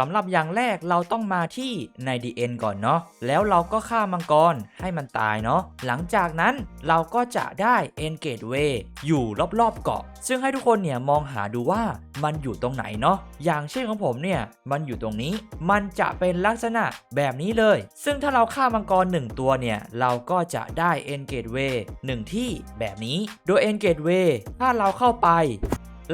สำหรับอย่างแรกเราต้องมาที่ใน DN ก่อนเนาะแล้วเราก็ฆ่ามังกรให้มันตายเนาะหลังจากนั้นเราก็จะได้ e n Gateway อยู่รอบๆเกาะ ซึ่งให้ทุกคนเนี่ยมองหาดูว่ามันอยู่ตรงไหนเนาะอย่างเช่นของผมเนี่ยมันอยู่ตรงนี้ มันจะเป็นลักษณะแบบนี้เลย ซึ่งถ้าเราฆ่ามังกร 1 ตัวเนี่ย เราก็จะได้ e n Gateway 1ที่แบบนี้ โดย e n Gateway ถ้าเราเข้าไป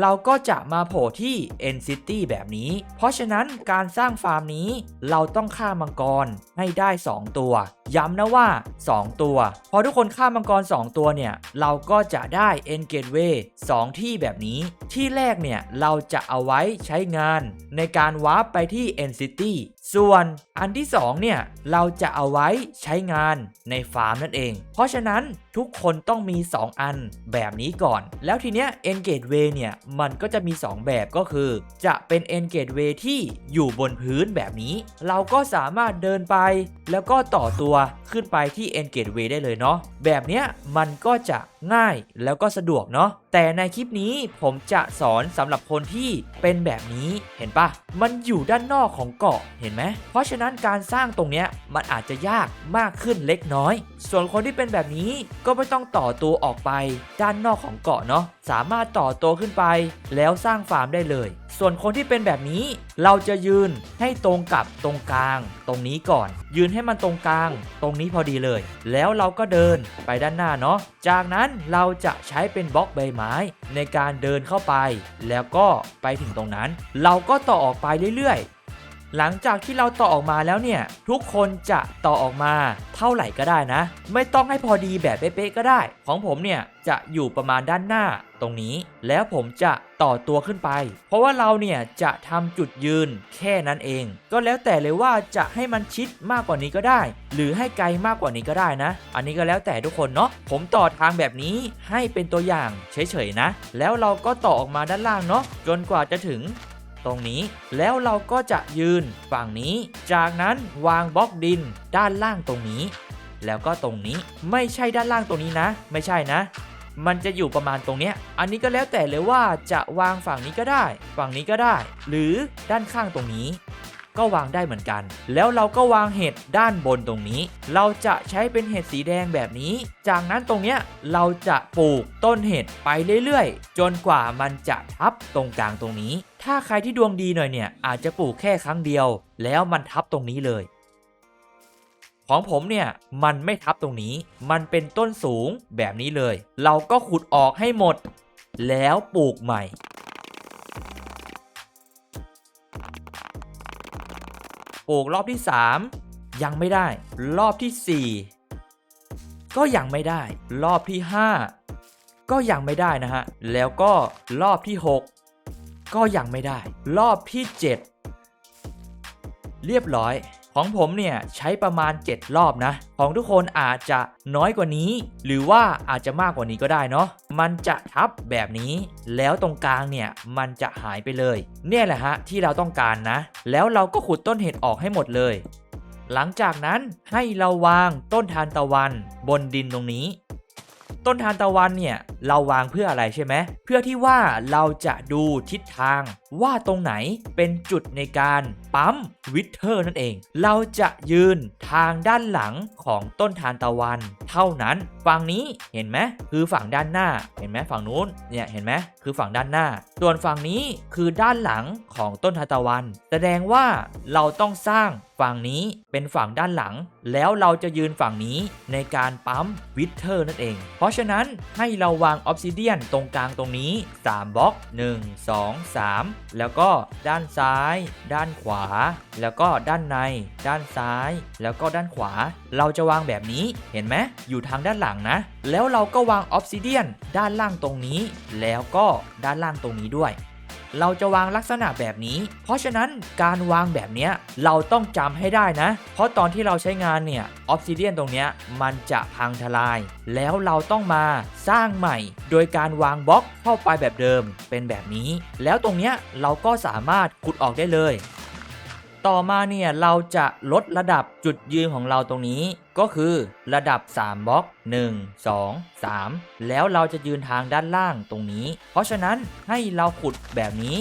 เราก็จะมาโผล่ที่ N City แบบนี้ เพราะฉะนั้นการสร้างฟาร์มนี้ เราต้องฆ่ามังกรให้ได้ 2 ตัว ย้ำนะว่า 2 ตัว พอทุกคนฆ่ามังกร 2 ตัวเนี่ย เราก็จะได้ N Gateway 2 ที่แบบนี้ ที่แรกเนี่ย เราจะเอาไว้ใช้งาน ในการวาร์ปไปที่ N City ส่วนอันที่ 2 เนี่ย เราจะเอาไว้ใช้งานในฟาร์มนั่นเอง เพราะฉะนั้น ทุกคนต้องมี 2 อันแบบนี้ก่อน แล้วทีเนี้ย N Gateway เนี่ยมันก็จะมี 2 แบบก็คือ จะเป็น N Gateway ที่อยู่บนพื้นแบบนี้ เราก็สามารถเดินไป แล้วก็ต่อตัวขึ้นไปที่ N Gateway ได้เลยเนาะแบบเนี้ยมันก็จะง่ายแล้วก็สะดวกเนาะ แต่ในคลิปนี้ผมจะสอนสำหรับคนที่เป็นแบบนี้เห็นปะมันอยู่ด้านนอกของเกาะเห็นไหมเพราะฉะนั้นการสร้างตรงเนี้ยมันอาจจะยากมากขึ้นเล็กน้อย ส่วนคนที่เป็นแบบนี้ก็ไม่ต้องต่อตัวออกไปด้านนอกของเกาะเนาะสามารถต่อโตขึ้นไป แล้วสร้างฟาร์มได้เลย ส่วนคนที่เป็นแบบนี้ เราจะยืนให้ตรงกับตรงกลาง ตรงนี้ก่อน ยืนให้มันตรงกลาง ตรงนี้พอดีเลย แล้วเราก็เดินไปด้านหน้าเนาะจากนั้นเราจะใช้เป็นบล็อกใบไม้ ในการเดินเข้าไป แล้วก็ไปถึงตรงนั้น เราก็ต่อออกไปเรื่อยๆ หลังจากที่เราต่อออกมาแล้วเนี่ย ทุกคนจะต่อออกมาเท่าไหร่ก็ได้นะ ไม่ต้องให้พอดีแบบเป๊ะๆก็ได้ ของผมเนี่ยจะอยู่ประมาณด้านหน้าตรงนี้ แล้วผมจะต่อตัวขึ้นไป เพราะว่าเราเนี่ยจะทำจุดยืนแค่นั้นเอง ก็แล้วแต่เลยว่าจะให้มันชิดมากกว่านี้ก็ได้ หรือให้ไกลมากกว่านี้ก็ได้นะ อันนี้ก็แล้วแต่ทุกคนเนาะผมต่อทางแบบนี้ให้เป็นตัวอย่างเฉยๆนะ แล้วเราก็ต่อออกมาด้านล่างเนาะจนกว่าจะถึง ตรงนี้ แล้วเราก็จะยืนฝั่งนี้ จากนั้นวางบล็อกดินด้านล่างตรงนี้ แล้วก็ตรงนี้ไม่ใช่ด้านล่างตรงนี้นะ ไม่ใช่นะ มันจะอยู่ประมาณตรงเนี้ยอันนี้ก็แล้วแต่เลยว่าจะวางฝั่งนี้ก็ได้ ฝั่งนี้ก็ได้ หรือด้านข้างตรงนี้ก็วางได้เหมือนกัน แล้วเราก็วางเห็ดด้านบนตรงนี้ เราจะใช้เป็นเห็ดสีแดงแบบนี้ จากนั้นตรงเนี้ยเราจะปลูกต้นเห็ดไปเรื่อยๆ จนกว่ามันจะทับตรงกลางตรงนี้ ถ้าใครที่ดวงดีหน่อยเนี่ย อาจจะปลูกแค่ครั้งเดียว แล้วมันทับตรงนี้เลย ของผมเนี่ยมันไม่ทับตรงนี้ มันเป็นต้นสูงแบบนี้เลย เราก็ขุดออกให้หมด แล้วปลูกใหม่ปลูกรอบที่ 3 ยังไม่ได้ รอบที่ 4 ก็ยังไม่ได้ รอบที่ 5 ก็ยังไม่ได้นะฮะ แล้วก็รอบที่ 6 ก็ยังไม่ได้ รอบที่ 7 เรียบร้อย ของผมเนี่ยใช้ประมาณ 7 รอบนะ ของทุกคนอาจจะน้อยกว่านี้ หรือว่าอาจจะมากกว่านี้ก็ได้เนาะมันจะทับแบบนี้ แล้วตรงกลางเนี่ยมันจะหายไปเลย เนี่ยแหละฮะที่เราต้องการนะ แล้วเราก็ขุดต้นเห็ดออกให้หมดเลยหลังจากนั้นให้เราวางต้นทานตะวันบนดินตรงนี้ ต้นทานตะวันเนี่ยเราวางเพื่ออะไรใช่ไหมเพื่อที่ว่าเราจะดูทิศทางว่าตรงไหนเป็นจุดในการปั๊มวิเทอร์นั่นเอง เราจะยืนทางด้านหลังของต้นทานตะวัน เท่านั้น ฝั่งนี้เห็นไหมคือฝั่งด้านหน้าเห็นไหมฝั่งนู้นเนี่ยเห็นไหมคือฝั่งด้านหน้า ส่วนฝั่งนี้คือด้านหลังของต้นทานตะวัน แสดงว่าเราต้องสร้างฝั่งนี้เป็นฝั่งด้านหลัง แล้วเราจะยืนฝั่งนี้ในการปั๊มวิเทอร์นั่นเอง เพราะฉะนั้นให้เราวางออ s ซิเดียนตรงกลางตรงนี้ 3บล็อก 1 2 3 แล้วก็ด้านซ้าย ด้านขวา แล้วก็ด้านใน ด้านซ้าย แล้วก็ด้านขวา เราจะวางแบบนี้เห็นไหมอยู่ทางด้านหลังนะ แล้วเราก็วางออ s ซิเดียนด้านล่างตรงนี้ แล้วก็ด้านล่างตรงนี้ด้วย เราจะวางลักษณะแบบนี้ เพราะฉะนั้นการวางแบบนี้เราต้องจำให้ได้นะ เพราะตอนที่เราใช้งานเนี่ยออฟซิเดียนตรงเนี้ยมันจะพังทลาย แล้วเราต้องมาสร้างใหม่ โดยการวางบล็อกเข้าไปแบบเดิมเป็นแบบนี้ แล้วตรงเนี้ยเราก็สามารถขุดออกได้เลย ต่อมาเนี่ยเราจะลดระดับจุดยืนของเราตรงนี้ ก็คือระดับ 3บล็อก 1 2 3 แล้วเราจะยืนทางด้านล่างตรงนี้ เพราะฉะนั้นให้เราขุดแบบนี้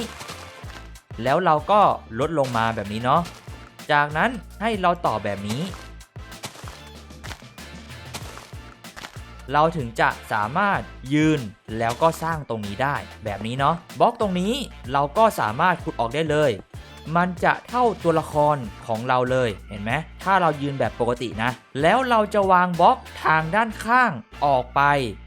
แล้วเราก็ลดลงมาแบบนี้เนาะจากนั้นให้เราต่อแบบนี้ เราถึงจะสามารถยืนแล้วก็สร้างตรงนี้ได้แบบนี้เนาะบล็อกตรงนี้เราก็สามารถขุดออกได้เลย มันจะเท่าตัวละครของเราเลยเห็นไหมถ้าเรายืนแบบปกตินะ แล้วเราจะวางบล็อกทางด้านข้างออกไป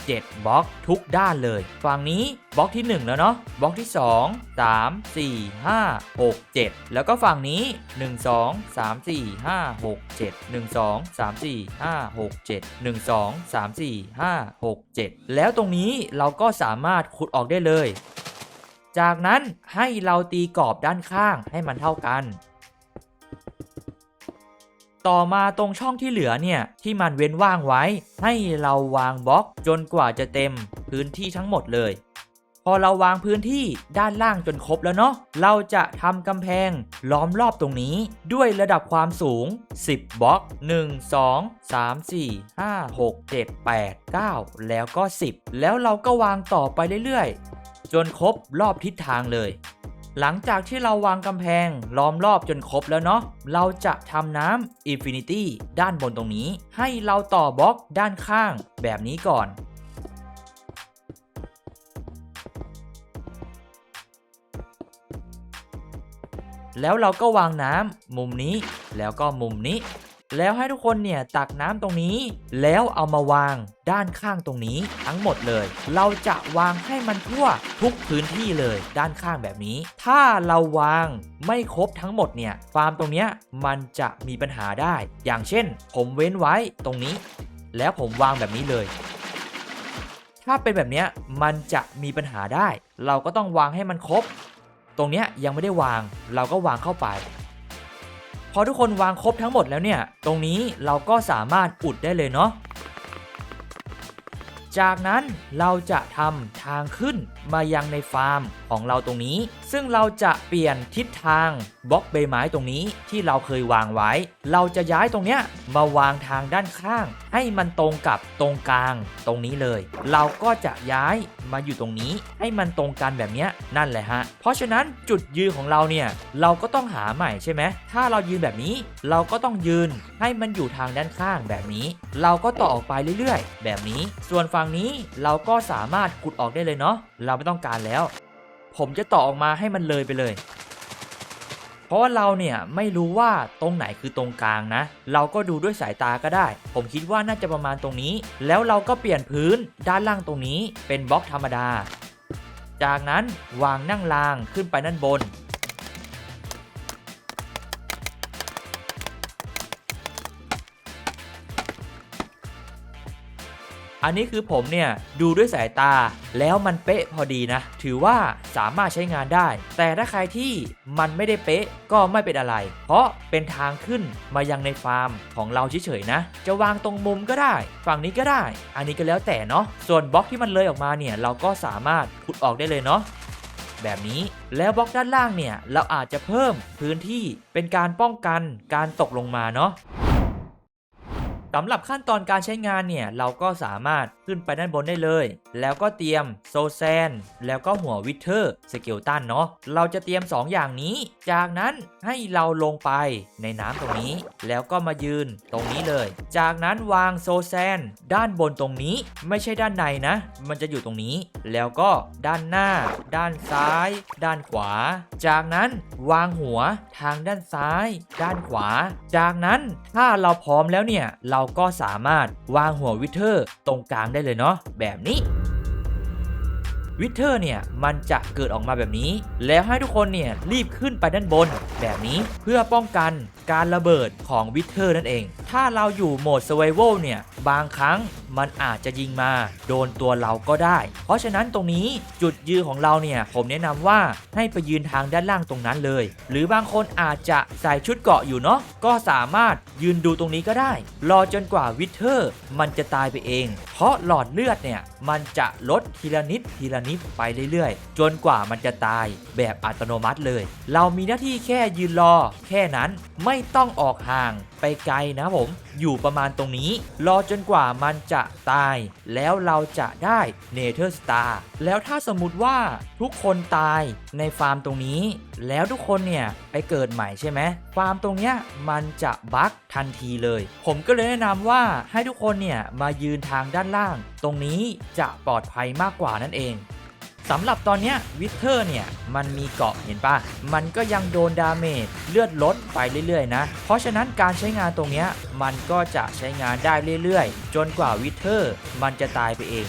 7 บล็อกทุกด้านเลย ฝั่งนี้บล็อกที่ 1 แล้วเนาะบล็อกที่ 2 3 4 5 6 7 แล้วก็ฝั่งนี้ 1 2 3 4 5 6 7 1 2 3 4 5 6 7 1 2 3 4 5 6 7 แล้วตรงนี้เราก็สามารถขุดออกได้เลย จากนั้นให้เราตีกรอบด้านข้างให้มันเท่ากัน ต่อมาตรงช่องที่เหลือเนี่ย ที่มันเว้นว่างไว้ ให้เราวางบล็อกจนกว่าจะเต็มพื้นที่ทั้งหมดเลย พอเราวางพื้นที่ด้านล่างจนครบแล้วเนาะเราจะทำกำแพงล้อมรอบตรงนี้ ด้วยระดับความสูง 10 บล็อก 1 2 3 4 5 6 7 8 9 แล้วก็ 10 แล้วเราก็วางต่อไปเรื่อยๆ จนครบรอบทิศทางเลย หลังจากที่เราวางกำแพงล้อมรอบจนครบแล้วเนาะเราจะทำน้ำ Infinity ด้านบนตรงนี้ ให้เราต่อบล็อกด้านข้างแบบนี้ก่อนแล้วเราก็วางน้ำมุมนี้แล้วก็มุมนี้ แล้วให้ทุกคนเนี่ยตักน้ำตรงนี้ แล้วเอามาวางด้านข้างตรงนี้ทั้งหมดเลย เราจะวางให้มันทั่วทุกพื้นที่เลยด้านข้างแบบนี้ ถ้าเราวางไม่ครบทั้งหมดเนี่ยฟาร์มตรงเนี้ยมันจะมีปัญหาได้ อย่างเช่น ผมเว้นไว้ตรงนี้ แล้วผมวางแบบนี้เลยถ้าเป็นแบบนี้มันจะมีปัญหาได้ เราก็ต้องวางให้มันครบ ตรงนี้ยังไม่ได้วาง เราก็วางเข้าไป พอทุกคนวางครบทั้งหมดแล้วเนี่ย ตรงนี้เราก็สามารถอุดได้เลยเนาะจากนั้นเราจะทำทางขึ้นมายังในฟาร์มของเราตรงนี้ ซึ่งเราจะเปลี่ยนทิศทางบล็อกใบไม้ตรงนี้ที่เราเคยวางไว้ เราจะย้ายตรงเนี้ยมาวางทางด้านข้าง ให้มันตรงกับตรงกลางตรงนี้เลย เราก็จะย้าย มาอยู่ตรงนี้ ให้มันตรงกันแบบนี้นั่นแหละฮะ เพราะฉะนั้นจุดยืนของเราเนี่ยเราก็ต้องหาใหม่ใช่ไหมถ้าเรายืนแบบนี้เราก็ต้องยืนให้มันอยู่ทางด้านข้างแบบนี้ เราก็ต่อออกไปเรื่อยๆ แบบนี้ ส่วนฝั่งนี้เราก็สามารถกุดออกได้เลยเนาะเราไม่ต้องการแล้ว ผมจะต่อออกมาให้มันเลยไปเลย ราะว่าเราเนี่ยไม่รู้ว่าตรงไหนคือตรงกลางนะ เราก็ดูด้วยสายตาก็ได้ ผมคิดว่าน่าจะประมาณตรงนี้ แล้วเราก็เปลี่ยนพื้นด้านล่างตรงนี้เป็นบล็อกธรรมดา จากนั้นวางนั่งรางขึ้นไปด้านบน อันนี้คือผมเนี่ยดูด้วยสายตาแล้วมันเป๊ะพอดีนะ ถือว่าสามารถใช้งานได้ แต่ถ้าใครที่มันไม่ได้เป๊ะก็ไม่เป็นอะไร เพราะเป็นทางขึ้นมายังในฟาร์มของเราเฉยๆนะ จะวางตรงมุมก็ได้ ฝั่งนี้ก็ได้ อันนี้ก็แล้วแต่เนาะส่วนบล็อกที่มันเลยออกมาเนี่ยเราก็สามารถขุดออกได้เลยเนาะแบบนี้แล้วบล็อกด้านล่างเนี่ยเราอาจจะเพิ่มพื้นที่เป็นการป้องกันการตกลงมาเนาะ สำหรับขั้นตอนการใช้งานเนี่ยเราก็สามารถขึ้นไปด้านบนได้เลย แล้วก็เตรียมโซแซน แล้วก็หัววิเทอร์สเกลตันเนาะเราจะเตรียม 2 อย่างนี้ จากนั้นให้เราลงไปในน้ำตรงนี้ แล้วก็มายืนตรงนี้เลย จากนั้นวางโซแซน ด้านบนตรงนี้ไม่ใช่ด้านในนะ มันจะอยู่ตรงนี้ แล้วก็ด้านหน้า ด้านซ้าย ด้านขวา จากนั้นวางหัวทางด้านซ้าย ด้านขวา จากนั้นถ้าเราพร้อมแล้วเนี่ยเราก็สามารถวางหัววิเทอร์ตรงกลางได้เลยเนาะแบบนี้วิเทอร์เนี่ย มันจะเกิดออกมาแบบนี้ แล้วให้ทุกคนเนี่ย รีบขึ้นไปด้านบนแบบนี้เพื่อป้องกันการระเบิดของวิเทอร์นั่นเอง ถ้าเราอยู่โหมด Survival เนี่ย บางครั้งมันอาจจะยิงมา โดนตัวเราก็ได้ เพราะฉะนั้นตรงนี้จุดยืนของเราเนี่ยผมแนะนำว่าให้ไปยืนทางด้านล่างตรงนั้นเลย หรือบางคนอาจจะใส่ชุดเกาะอยู่เนาะก็สามารถยืนดูตรงนี้ก็ได้ รอจนกว่าวิเทอร์ มันจะตายไปเอง เพราะหลอดเลือดเนี่ยมันจะลดทีละนิดทีละนิดไปเรื่อยๆ จนกว่ามันจะตายแบบอัตโนมัติเลย เรามีหน้าที่แค่ยืนรอ แค่นั้นไม่ต้องออกห่างไปไกลนะผม อยู่ประมาณตรงนี้ รอจนกว่ามันจะตาย แล้วเราจะได้เนเธอร์สตาร์แล้วถ้าสมมติว่าทุกคนตายในฟาร์มตรงนี้ แล้วทุกคนเนี่ยไปเกิดใหม่ใช่ไหมฟาร์มตรงเนี้ยมันจะบั๊กทันทีเลย ผมก็เลยแนะนำว่าให้ทุกคนเนี่ยมายืนทางด้านล่าง ตรงนี้จะปลอดภัยมากกว่านั่นเอง สำหรับตอนนี้วิเทอร์เนี่ย มันมีเกาะเห็นปะมันก็ยังโดนดาเมจเลือดลดไปเรื่อยๆนะ เพราะฉะนั้นการใช้งานตรงนี้มันก็จะใช้งานได้เรื่อยๆ จนกว่าวิเทอร์มันจะตายไปเอง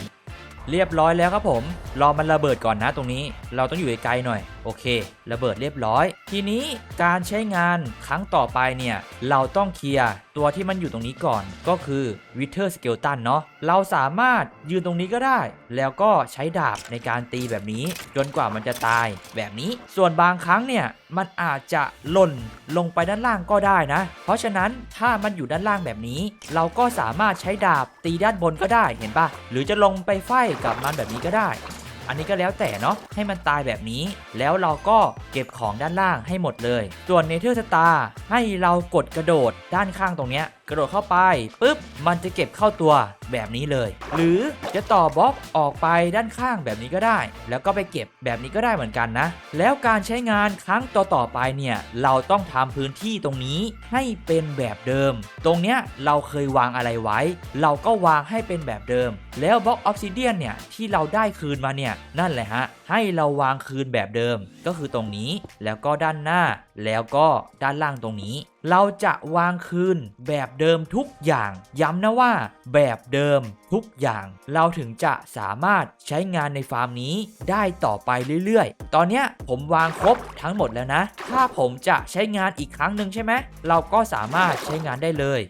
เรียบร้อยแล้วครับผม รอมันระเบิดก่อนนะตรงนี้ เราต้องอยู่ไกลๆหน่อย โอเค ระเบิดเรียบร้อย ทีนี้การใช้งานครั้งต่อไปเนี่ย เราต้องเคลียร์ตัวที่มันอยู่ตรงนี้ก่อน ก็คือวิเทอร์สเกลตันเนาะ เราสามารถยืนตรงนี้ก็ได้ แล้วก็ใช้ดาบในการตีแบบนี้ จนกว่ามันจะตายแบบนี้ ส่วนบางครั้งเนี่ยมันอาจจะหล่นลงไปด้านล่างก็ได้นะ เพราะฉะนั้นถ้ามันอยู่ด้านล่างแบบนี้ เราก็สามารถใช้ดาบตีด้านบนก็ได้เห็นปะหรือจะลงไปไฟกับมันแบบนี้ก็ได้ อันนี้ก็แล้วแต่เนาะให้มันตายแบบนี้ แล้วเราก็เก็บของด้านล่างให้หมดเลย ส่วนเนเธอร์สตาร์ให้เรากดกระโดดด้านข้างตรงเนี้ยกระโดดเข้าไปปุ๊บมันจะเก็บเข้าตัวแบบนี้เลย หรือจะต่อบล็อกออกไปด้านข้างแบบนี้ก็ได้ แล้วก็ไปเก็บแบบนี้ก็ได้เหมือนกันนะ แล้วการใช้งานครั้งต่อๆไปเนี่ยเราต้องทำพื้นที่ตรงนี้ให้เป็นแบบเดิม ตรงเนี้ยเราเคยวางอะไรไว้ เราก็วางให้เป็นแบบเดิม แล้วบล็อกออฟซิเดียนเนี่ยที่เราได้คืนมาเนี่ยนั่นแหละฮะให้เราวางคืนแบบเดิมก็คือตรงนี้แล้วก็ด้านหน้าแล้วก็ด้านล่างตรงนี้ เราจะวางคืนแบบเดิมทุกอย่าง ย้ำนะว่า แบบเดิมทุกอย่าง เราถึงจะสามารถใช้งานในฟาร์มนี้ได้ต่อไปเรื่อยๆ ตอนนี้ผมวางครบทั้งหมดแล้วนะ ถ้าผมจะใช้งานอีกครั้งหนึ่งใช่ไหม เราก็สามารถใช้งานได้เลย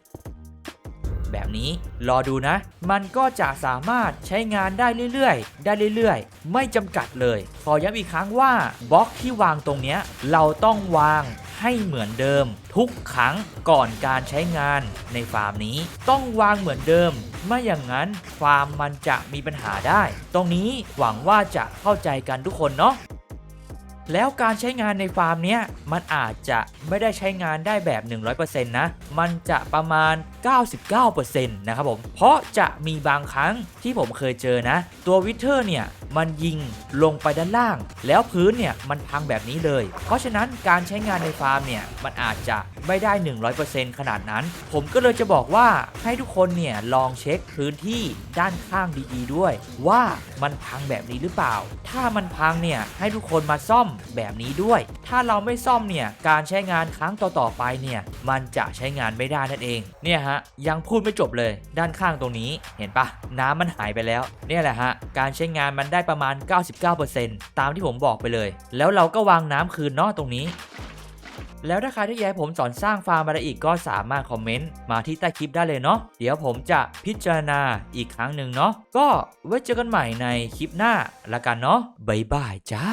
แบบนี้รอดูนะ มันก็จะสามารถใช้งานได้เรื่อยๆ ได้เรื่อยๆ ไม่จำกัดเลย ขอย้ำอีกครั้งว่าบล็อกที่วางตรงนี้เราต้องวาง ให้เหมือนเดิม ทุกครั้งก่อนการใช้งานในฟาร์มนี้ ต้องวางเหมือนเดิม ไม่อย่างนั้นฟาร์มมันจะมีปัญหาได้ ตรงนี้หวังว่าจะเข้าใจกันทุกคนเนาะแล้วการใช้งานในฟาร์มเนี้ยมันอาจจะไม่ได้ใช้งานได้แบบ 100%นะ มันจะประมาณ 99%นะครับผม เพราะจะมีบางครั้งที่ผมเคยเจอนะ ตัววิเทอร์เนี่ย มันยิงลงไปด้านล่าง แล้วพื้นเนี่ยมันพังแบบนี้เลย เพราะฉะนั้นการใช้งานในฟาร์มเนี่ยมันอาจจะไม่ได้ 100%ขนาดนั้น ผมก็เลยจะบอกว่าให้ทุกคนเนี่ยลองเช็คพื้นที่ด้านข้างดีๆด้วย ว่ามันพังแบบนี้หรือเปล่า ถ้ามันพังเนี่ยให้ทุกคนมาซ่อมแบบนี้ด้วย ถ้าเราไม่ซ่อมเนี่ยการใช้งานครั้งต่อๆไปเนี่ยมันจะใช้งานไม่ได้นั่นเอง เนี่ยฮะยังพูดไม่จบเลยด้านข้างตรงนี้เห็นปะน้ำมันหายไปแล้ว เนี่ยแหละฮะการใช้งานมันได้ประมาณ 99%ตามที่ผมบอกไปเลย แล้วเราก็วางน้ำคืนเนาะตรงนี้ แล้วถ้าใครที่อยากให้ผมสอนสร้างฟาร์มอะไรอีกก็สามารถคอมเมนต์มาที่ใต้คลิปได้เลยเนาะเดี๋ยวผมจะพิจารณาอีกครั้งหนึ่งเนาะก็ไว้เจอกันใหม่ในคลิปหน้าละกันเนาะบ๊ายบายจ้า